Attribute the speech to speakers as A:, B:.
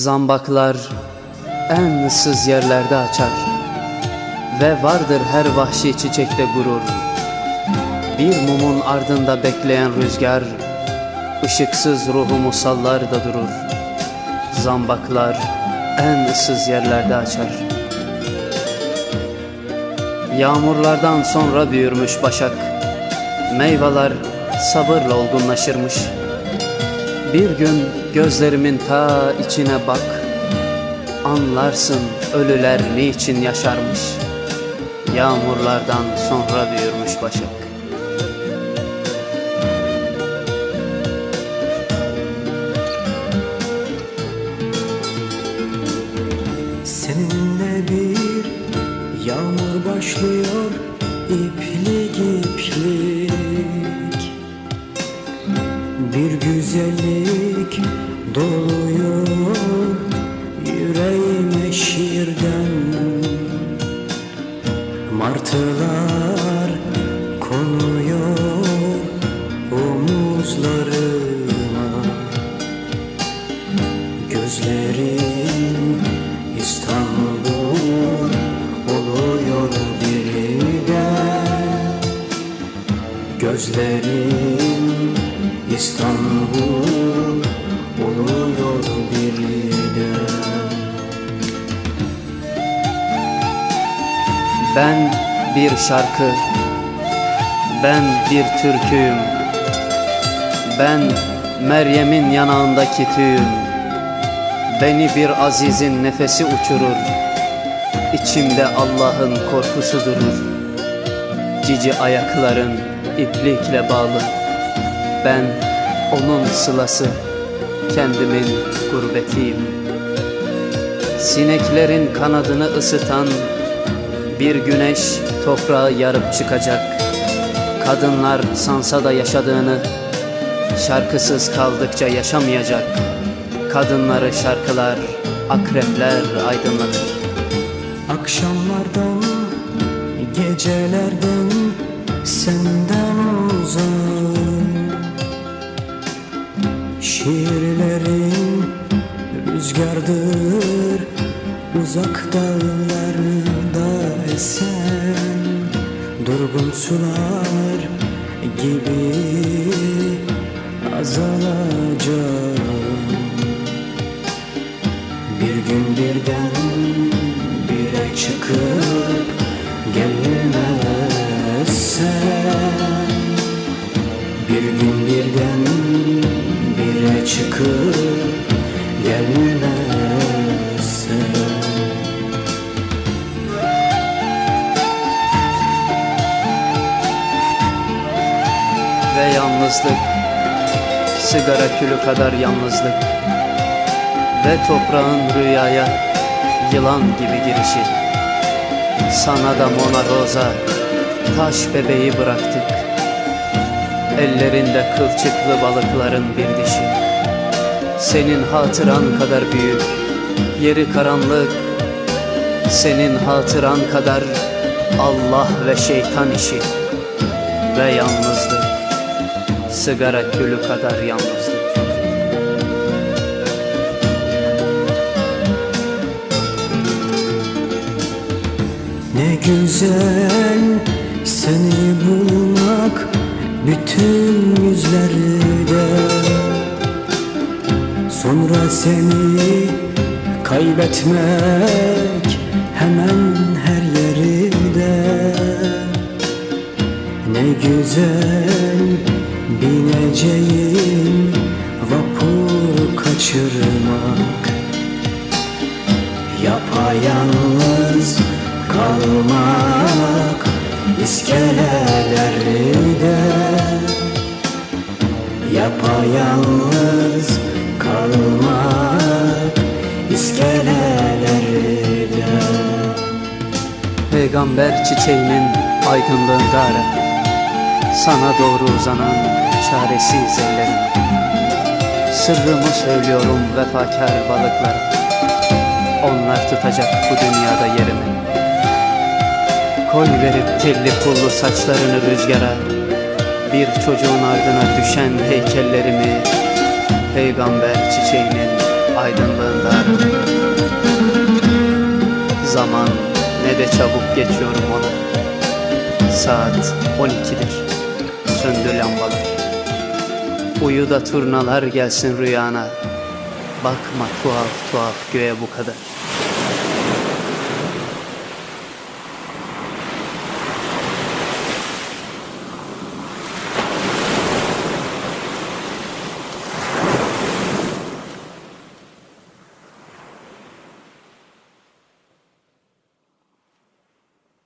A: Zambaklar en ıssız yerlerde açar Ve vardır her vahşi çiçekte gurur. Bir mumun ardında bekleyen rüzgar ışıksız ruhumu sallar da durur. Zambaklar en ıssız yerlerde açar. Yağmurlardan sonra büyürmüş başak Meyveler sabırla olgunlaşırmış Bir gün gözlerimin ta içine bak. Anlarsın ölüler niçin yaşarmış. Yağmurlardan sonra büyürmüş başak.
B: Seninle bir yağmur başlıyor iplik Bir güzellik doluyor yüreğime şiirden. Martılar konuyor omuzlarıma. Gözlerin İstanbul oluyor birden. Gözlerin İstanbul oluyor birden
A: Ben bir şarkı Ben bir türküyüm. Ben Meryem'in yanağındaki tüyüm. Beni bir azizin nefesi uçurur. İçimde Allah'ın korkusu durur. Cici ayakların iplikle bağlı Ben onun sılası Kendimin gurbetiyim. Sineklerin kanadını ısıtan bir güneş toprağı yarıp çıkacak. Kadınlar sansa da yaşadığını Şarkısız kaldıkça yaşamayacak. Kadınları şarkılar, akrepler aydınlatır.
B: Akşamlardan, gecelerden senden uzak Şiirlerin rüzgardır uzak dağlarda esen Durgun sular gibi azalacak bir gün birden bire çıkıp gelmezsen Bir gün birden bire çıkıp gelmezsen
A: Ve yalnızlık Sigara külü kadar yalnızlık. Ve toprağın rüyaya Yılan gibi girişi. Sana da Mona Rosa Taş bebeği bıraktık Ellerinde kılçıklı balıkların bir dişi. Senin hatıran kadar büyük Yeri karanlık. Senin hatıran kadar Allah ve şeytan işi Ve yalnızlık. Sigara külü kadar yalnızlık.
B: Ne güzel seni bulmak bütün yüzlerde. Sonra seni kaybetmek hemen her yerde. Ne güzel bineceğim vapur kaçırmak. Yapayalnız kalmak iskelelerde Yapayalnız kalmak iskelelerde
A: Peygamber çiçeğinin aydınlığında ara Sana doğru uzanan çaresiz ellerim. Sırrımı söylüyorum vefakar balıklara Onlar tutacak bu dünyada yerimi. Koy verip telli pullu saçlarını rüzgara Bir çocuğun ardına düşen heykellerimi Peygamber çiçeğinin aydınlığında Zaman ne de çabuk geçiyorum ona. Saat 12'dir Söndü lambalar. Uyu da turnalar gelsin rüyana. Bakma tuhaf tuhaf göğe bu kadar